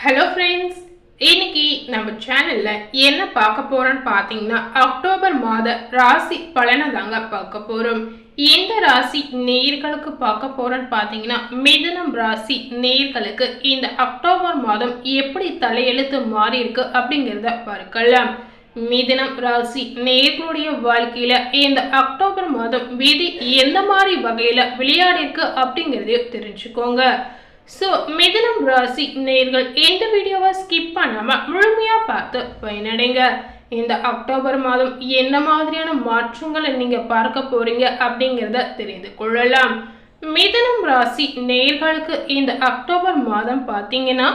Hello friends இன்னைக்கு நம்ம சேனலில் என்ன பார்க்க போகிறோன்னு பார்த்தீங்கன்னா அக்டோபர் மாத ராசி பலனை தாங்க பார்க்க போகிறோம் எந்த ராசி நேர்களுக்கு பார்க்க போகிறோன்னு பார்த்தீங்கன்னா மிதுனம் ராசி நேர்களுக்கு இந்த அக்டோபர் மாதம் எப்படி தலையெழுத்து மாறி இருக்கு அப்படிங்கிறத பார்க்கலாம். மிதுனம் ராசி நேர்களுடைய வாழ்க்கையில் இந்த அக்டோபர் மாதம் விதி எந்த மாதிரி வகையில் விளையாடிருக்கு அப்படிங்கிறதையும் தெரிஞ்சுக்கோங்க. ஸோ மிதனம் ராசி நேர்கள் இந்த வீடியோவை ஸ்கிப் பண்ணாமல் முழுமையாக பார்த்து பயனடைங்க. இந்த அக்டோபர் மாதம் என்ன மாதிரியான மாற்றங்களை நீங்கள் பார்க்க போகிறீங்க அப்படிங்கிறத தெரிந்து கொள்ளலாம். மிதனம் ராசி நேர்களுக்கு இந்த அக்டோபர் மாதம் பார்த்தீங்கன்னா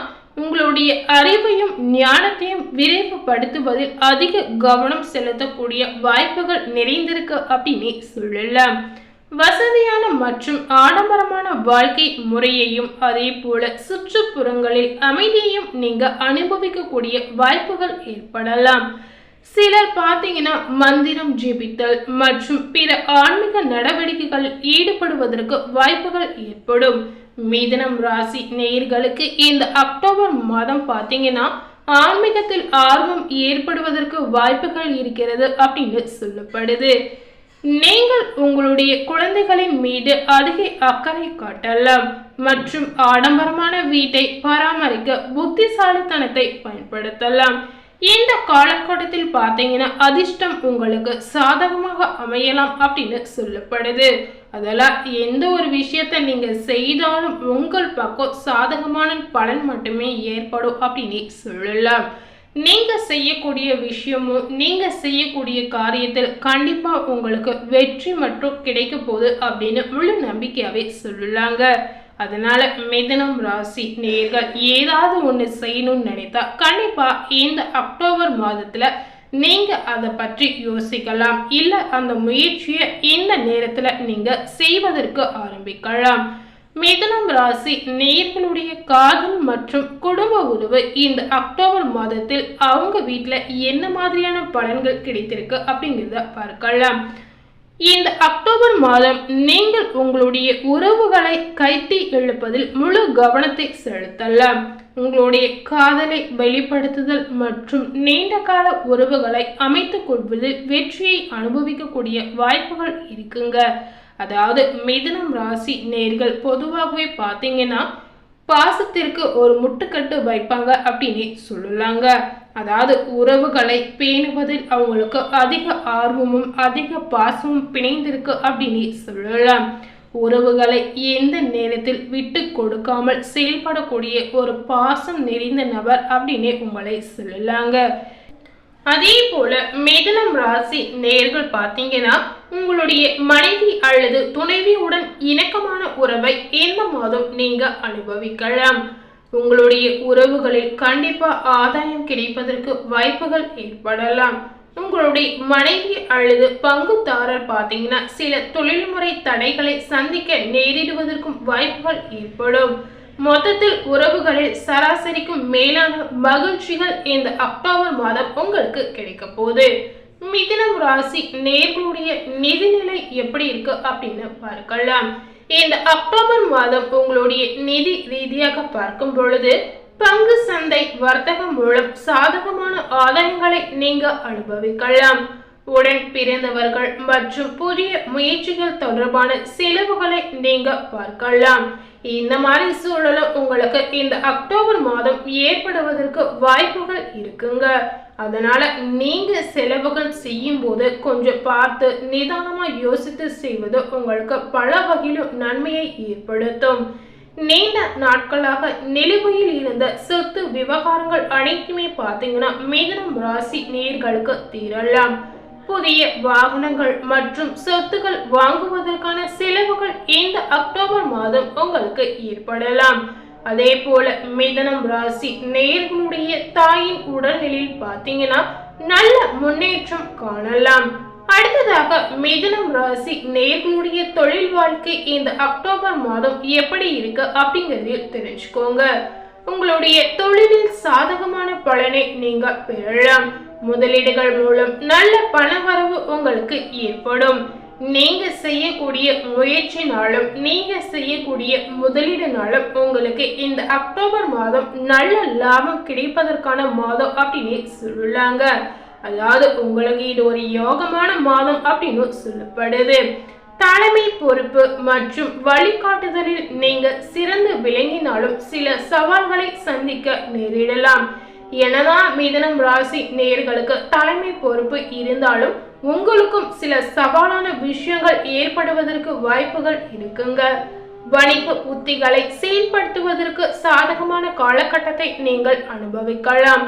உங்களுடைய அறிவையும் ஞானத்தையும் விரைவுபடுத்துவதில் அதிக கவனம் செலுத்தக்கூடிய வாய்ப்புகள் நிறைந்திருக்கு அப்படின்னு சொல்லலாம். வசதியான மற்றும் ஆடம்பரமான வாழ்க்கை முறையையும் அதே போல சுற்றுப்புறங்களில் அமைதியையும் நீங்க அனுபவிக்கக்கூடிய வாய்ப்புகள் ஏற்படலாம். சிலர் பார்த்தீங்கன்னா மந்திரம் ஜீபித்தல் மற்றும் பிற ஆன்மீக நடவடிக்கைகளில் ஈடுபடுவதற்கு வாய்ப்புகள் ஏற்படும். மீதனம் ராசி நேயர்களுக்கு இந்த அக்டோபர் மாதம் பார்த்தீங்கன்னா ஆன்மீகத்தில் ஆர்வம் ஏற்படுவதற்கு வாய்ப்புகள் இருக்கிறது அப்படின்னு சொல்லப்படுது. நீங்கள் உங்களுடைய குழந்தைகளின் மீது அதிக அக்கறை காட்டலாம் மற்றும் ஆடம்பரமான வீட்டை பராமரிக்க புத்திசாலித்தனத்தை பயன்படுத்தலாம். இந்த காலகட்டத்தில் பார்த்தீங்கன்னா அதிர்ஷ்டம் உங்களுக்கு சாதகமாக அமையலாம் அப்படின்னு சொல்லப்படுது. அதெல்லாம் எந்த ஒரு விஷயத்தை நீங்கள் செய்தாலும் உங்கள் பக்கம் சாதகமான பலன் மட்டுமே ஏற்படும் அப்படின்னு சொல்லலாம். நீங்கள் செய்யக்கூடிய விஷயமும் நீங்கள் செய்யக்கூடிய காரியத்தில் கண்டிப்பாக உங்களுக்கு வெற்றி மற்றும் கிடைக்க போகுது அப்படின்னு முழு நம்பிக்கையாகவே சொல்லலாங்க அதனால மிதனம் ராசி நேர்கள் ஏதாவது ஒன்று செய்யணும்னு நினைத்தா கண்டிப்பாக இந்த அக்டோபர் மாதத்தில் நீங்கள் அதை பற்றி யோசிக்கலாம். இல்லை அந்த முயற்சியை இந்த நேரத்தில் நீங்கள் செய்வதற்கு ஆரம்பிக்கலாம். மிதுனம் ராசி நேர்களுடைய காதல் மற்றும் குடும்ப உறவு இந்த அக்டோபர் மாதத்தில் அவங்க வீட்டில் என்ன மாதிரியான பலன்கள் கிடைத்திருக்கு அப்படிங்கிறத பார்க்கலாம். இந்த அக்டோபர் மாதம் நீங்கள் உங்களுடைய உறவுகளை கைத்தி எழுப்பதில் முழு கவனத்தை செலுத்தலாம். உங்களுடைய காதலை வெளிப்படுத்துதல் மற்றும் நீண்ட கால உறவுகளை அமைத்துக் கொள்வதில் வெற்றியை அனுபவிக்கக்கூடிய வாய்ப்புகள் இருக்குங்க. அதாவது மிதனம் ராசி நேர்கள் பொதுவாகவே பார்த்தீங்கன்னா பாசத்திற்கு ஒரு முட்டுக்கட்டு வைப்பாங்க அப்படின்னு சொல்லலாங்க. அதாவது உறவுகளை பேணுவதில் அவங்களுக்கு அதிக ஆர்வமும் அதிக பாசமும் பிணைந்திருக்கு அப்படின்னு சொல்லலாம். உறவுகளை எந்த நேரத்தில் விட்டு கொடுக்காமல் செயல்படக்கூடிய ஒரு பாசம் நிறைந்த நபர் அப்படின்னு உங்களை சொல்லலாங்க. அதே போல மிதனம் ராசி நேர்கள் பார்த்தீங்கன்னா உங்களுடைய மனைவி அல்லது துணைவியுடன் இணக்கமான உறவை இந்த மாதம் நீங்க அனுபவிக்கலாம். உங்களுடைய உறவுகளில் கண்டிப்பா ஆதாயம் கிடைப்பதற்கு வாய்ப்புகள் ஏற்படலாம். உங்களுடைய மனைவி அல்லது பங்குதாரர் பார்த்தீங்கன்னா சில தொழில்முறை தடைகளை சந்திக்க நேரிடுவதற்கும் வாய்ப்புகள் ஏற்படும். மொத்தத்தில் உறவுகளில் சராசரிக்கும் மேலான மகிழ்ச்சிகள் இந்த அக்டோபர் மாதம் உங்களுக்கு கிடைக்க போகுது. மிதினம் ராசி நேர்களுடைய நிதிநிலை எப்படி இருக்கு அப்படின்னு பார்க்கலாம். இந்த அக்டோபர் மாதம் உங்களுடைய நிதி ரீதியாக பார்க்கும் பொழுது பங்கு சந்தை வர்த்தகம் மூலம் சாதகமான ஆதாயங்களை நீங்க அனுபவிக்கலாம். உடன் பிறந்தவர்கள் மற்றும் புதிய முயற்சிகள் தொடர்பான செலவுகளை நீங்க பார்க்கலாம். இந்த மாதிரி சூழலும் உங்களுக்கு இந்த அக்டோபர் மாதம் ஏற்படுவதற்கு வாய்ப்புகள் இருக்குங்க. அதனால நீங்க செலவுகள் செய்யும் போது கொஞ்சம் பார்த்து நிதானமா யோசித்து செய்வது உங்களுக்கு பல வகையிலும் நன்மையை ஏற்படுத்தும். நீண்ட நாட்களாக நிலுவையில் இருந்த சொத்து விவகாரங்கள் அனைத்துமே பார்த்தீங்கன்னா மிதனம் ராசி நேர்களுக்கு தீரலாம். புதிய வாகனங்கள் மற்றும் சொத்துக்கள் வாங்குவதற்கான செலவுகள் இந்த அக்டோபர் மாதம் உங்களுக்கு ஏற்படலாம். அதே போல மிதனம் ராசி நேர்களுடைய தாயின் உடல்நிலையில் பார்த்தீங்கன்னா நல்ல முன்னேற்றம் காணலாம். அடுத்ததாக மிதனம் ராசி நேர்களுடைய தொழில் வாழ்க்கை இந்த அக்டோபர் மாதம் எப்படி இருக்கு அப்படிங்கறதையும் தெரிஞ்சுக்கோங்க. உங்களுடைய தொழிலில் சாதகமான பலனை நீங்க பெறலாம். முதலீடுகள் மூலம் நல்ல பணவரவு உங்களுக்கு ஏற்படும். நீங்க செய்யக்கூடிய முயற்சினாலும் நீங்க செய்யக்கூடிய முதலீடுனாலும் உங்களுக்கு இந்த அக்டோபர் மாதம் நல்ல லாபம் கிடைப்பதற்கான மாதம் அப்படின்னு சொல்லுவாங்க அதாவது உங்களுக்கு இது ஒரு யோகமான மாதம் அப்படின்னு சொல்லப்படுது. தலைமை பொறுப்பு மற்றும் வழிகாட்டுதலில் நீங்க சிறந்து விளங்கினாலும் சில சவால்களை சந்திக்க நேரிடலாம். எனதான் மிதனம் ராசி நேர்களுக்கு தலைமை பொறுப்பு இருந்தாலும் உங்களுக்கும் சில சவாலான விஷயங்கள் ஏற்படுவதற்கு வாய்ப்புகள் இருக்குங்க. வணிக உத்திகளை செயல்படுத்துவதற்கு சாதகமான காலகட்டத்தை நீங்கள் அனுபவிக்கலாம்.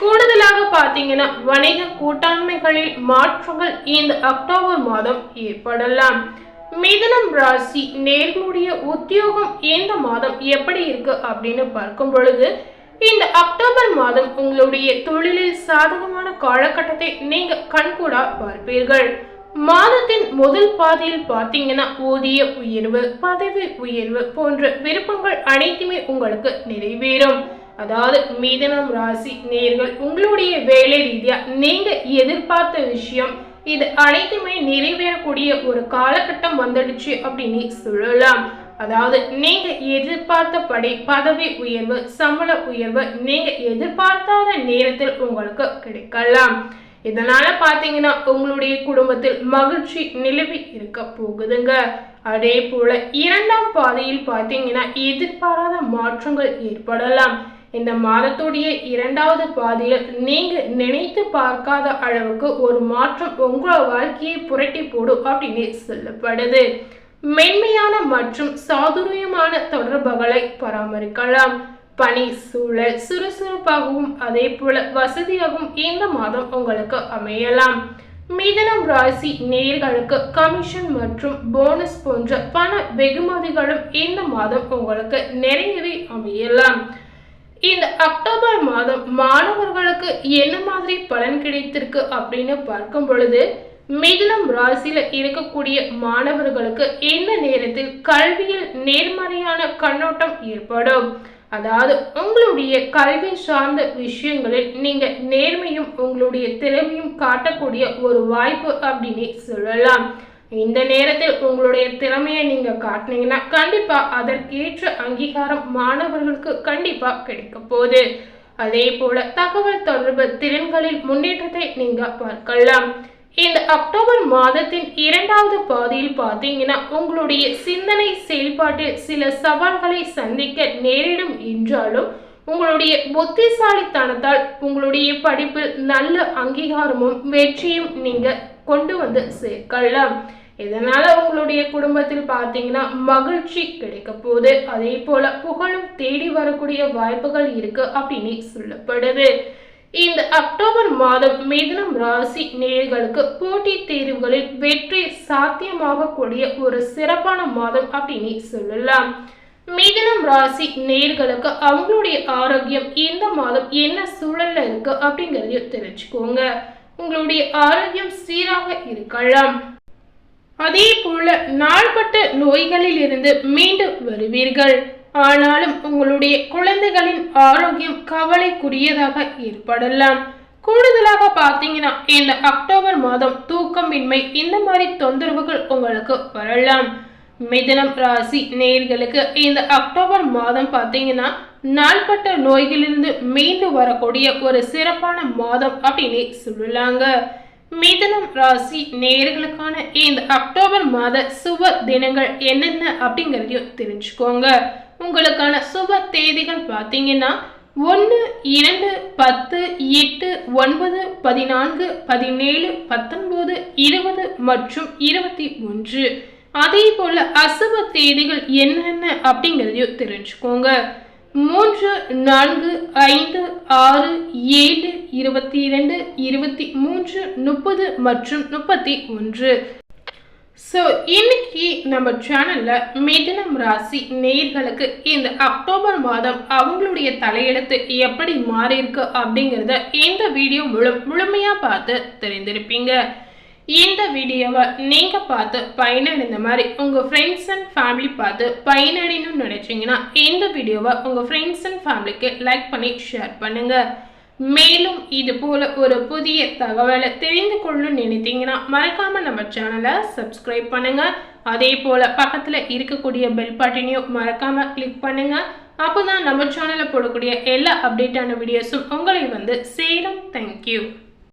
கூடுதலாக பார்த்தீங்கன்னா வணிக கூட்டாண்மைகளில் மாற்றங்கள் இந்த அக்டோபர் மாதம் ஏற்படலாம். மிதனம் ராசி நேர்களுடைய உத்தியோகம் இந்த மாதம் எப்படி இருக்கு அப்படின்னு பார்க்கும் பொழுது இந்த அக்டோபர் மாதம் உங்களுடைய தொழிலில் சாதகமான காலகட்டத்தை நீங்க கண்கூடா பார்ப்பீர்கள். மாதத்தின் முதல் பாதியில் பார்த்தீங்கன்னா ஊதிய உயர்வு பதவி உயர்வு போன்ற விருப்பங்கள் அனைத்துமே உங்களுக்கு நிறைவேறும். அதாவது மீதனம் ராசி நேர்கள் உங்களுடைய வேலை ரீதியா நீங்க எதிர்பார்த்த விஷயம் இது அனைத்துமே நிறைவேறக்கூடிய ஒரு காலகட்டம் வந்துடுச்சு அப்படின்னு சொல்லலாம். அதாவது நீங்க எதிர்பார்த்தபடி பதவி உயர்வு சம்பள உயர்வு நீங்க எதிர்பார்த்தாத நேரத்தில் உங்களுக்கு கிடைக்கலாம். இதனால பாத்தீங்கன்னா உங்களுடைய குடும்பத்தில் மகிழ்ச்சி நிலவி இருக்க போகுதுங்க. அதே போல இரண்டாம் பாதையில் பாத்தீங்கன்னா எதிர்பாராத மாற்றங்கள் ஏற்படலாம். இந்த மாதத்துடைய இரண்டாவது பாதையில் நீங்க நினைத்து பார்க்காத அளவுக்கு ஒரு மாற்றம் உங்கள் வாழ்க்கையை புரட்டி போடும் அப்படின்னு சொல்லப்படுது. மென்மையான மற்றும் சாதுரியமான தொடர்புகளை பராமரிக்கலாம். பணி சூழல் சுறுசுறுப்பாகவும் அதே போல வசதியாகவும் இந்த மாதம் உங்களுக்கு அமையலாம். மிதனம் ராசி நேர்களுக்கு கமிஷன் மற்றும் போனஸ் போன்ற பண வெகுமதிகளும் இந்த மாதம் உங்களுக்கு நிறையவே அமையலாம். இந்த அக்டோபர் மாதம் மாணவர்களுக்கு என்ன மாதிரி பலன் கிடைத்திருக்கு அப்படின்னு பார்க்கும் பொழுது மிதுனம் ராசியில இருக்கக்கூடிய மாணவர்களுக்கு இந்த நேரத்தில் கல்வியில் நேர்மறையான கண்ணோட்டம் ஏற்படும். அதாவது உங்களுடைய கல்வி சார்ந்த விஷயங்களில் நீங்க நேர்மையும் உங்களுடைய திறமையும் காட்டக்கூடிய ஒரு வாய்ப்பு அப்படின்னு சொல்லலாம். இந்த நேரத்தில் உங்களுடைய திறமையை நீங்க காட்டினீங்கன்னா கண்டிப்பா அதற்கேற்ற அங்கீகாரம் மாணவர்களுக்கு கண்டிப்பா கிடைக்க போகுது. அதே போல தகவல் தொடர்பு திறன்களில் முன்னேற்றத்தை நீங்க பார்க்கலாம். இந்த அக்டோபர் மாதத்தின் இரண்டாவது பாதியில் பார்த்தீங்கன்னா உங்களுடைய சிந்தனை செயல்பாட்டில் சில சவால்களை சந்திக்க நேரிடும் என்றாலும் உங்களுடைய புத்திசாலித்தனத்தால் உங்களுடைய படிப்பில் நல்ல அங்கீகாரமும் வெற்றியும் நீங்க கொண்டு வந்து சேர்க்கலாம். இதனால உங்களுடைய குடும்பத்தில் பார்த்தீங்கன்னா மகிழ்ச்சி கிடைக்க போகுது. அதே போல புகழும் தேடி வரக்கூடிய வாய்ப்புகள் இருக்கு அப்படின்னு சொல்லப்படுது. இந்த அக்டோபர் மாதம் மிதனம் ராசி நேர்களுக்கு போட்டி தேர்வுகளில் வெற்றி சாத்தியமாகக்கூடிய ஒரு சிறப்பான மாதம் அப்படின்னு சொல்லலாம். மிதனம் ராசி நேர்களுக்கு அவங்களுடைய ஆரோக்கியம் இந்த மாதம் என்ன சூழல்ல இருக்கு அப்படிங்கறதையும் தெரிஞ்சுக்கோங்க. உங்களுடைய ஆரோக்கியம் சீராக இருக்கலாம். அதே போல நாள்பட்ட நோய்களில் இருந்து மீண்டு வருவீர்கள். ஆனாலும் உங்களுடைய குழந்தைகளின் ஆரோக்கியம் கவலைக்குரியதாக ஏற்படலாம். கூடுதலாக பார்த்தீங்கன்னா இந்த அக்டோபர் மாதம் தூக்கமின்மை இந்த மாதிரி தொந்தரவுகள் உங்களுக்கு வரலாம். மிதனம் ராசி நேர்களுக்கு இந்த அக்டோபர் மாதம் பார்த்தீங்கன்னா நாள்பட்ட நோய்களிலிருந்து மீண்டு வரக்கூடிய ஒரு சிறப்பான மாதம் அப்படின்னு சொல்லலாங்க. மிதனம் ராசி நேர்களுக்கான இந்த அக்டோபர் மாத சுப தினங்கள் என்னென்ன அப்படிங்கிறதையும் தெரிஞ்சுக்கோங்க. உங்களுக்கான சுப தேதிகள் பார்த்தீங்கன்னா ஒன்று இரண்டு பத்து எட்டு ஒன்பது பதினான்கு பதினேழு பத்தொன்பது இருபது மற்றும் இருபத்தி ஒன்று. அதே போல அசுப தேதிகள் என்னென்ன அப்படிங்கிறதையும் தெரிஞ்சுக்கோங்க. மூன்று நான்கு ஐந்து ஆறு ஏழு இருபத்தி இரண்டு இருபத்தி மூன்று முப்பது மற்றும் முப்பத்தி ஒன்று. ஸோ இன்னைக்கு நம்ம சேனலில் மிதனம் ராசி நேர்களுக்கு இந்த அக்டோபர் மாதம் அவங்களுடைய தலையெழுத்து எப்படி மாறியிருக்கு அப்படிங்கிறத இந்த வீடியோ முழு முழுமையாக பார்த்து தெரிந்திருப்பீங்க. இந்த வீடியோவை நீங்கள் பார்த்து பயனடைந்த மாதிரி உங்கள் ஃப்ரெண்ட்ஸ் அண்ட் ஃபேமிலி பார்த்து பயனடையணும்னு நினச்சிங்கன்னா இந்த வீடியோவை உங்கள் ஃப்ரெண்ட்ஸ் அண்ட் ஃபேமிலிக்கு லைக் பண்ணி ஷேர் பண்ணுங்கள் மேலும் இது போல ஒரு புதிய தகவலை தெரிந்து கொள்ளணும் நினைத்தீங்கன்னா மறக்காம நம்ம சேனலை சப்ஸ்கிரைப் பண்ணுங்க. அதே போல பக்கத்துல இருக்கக்கூடிய பெல் பட்டனையும் மறக்காம கிளிக் பண்ணுங்க. அப்போதான் நம்ம சேனலில் போடக்கூடிய எல்லா அப்டேட்டான வீடியோஸும் உங்களை வந்து சேரும். தேங்க்யூ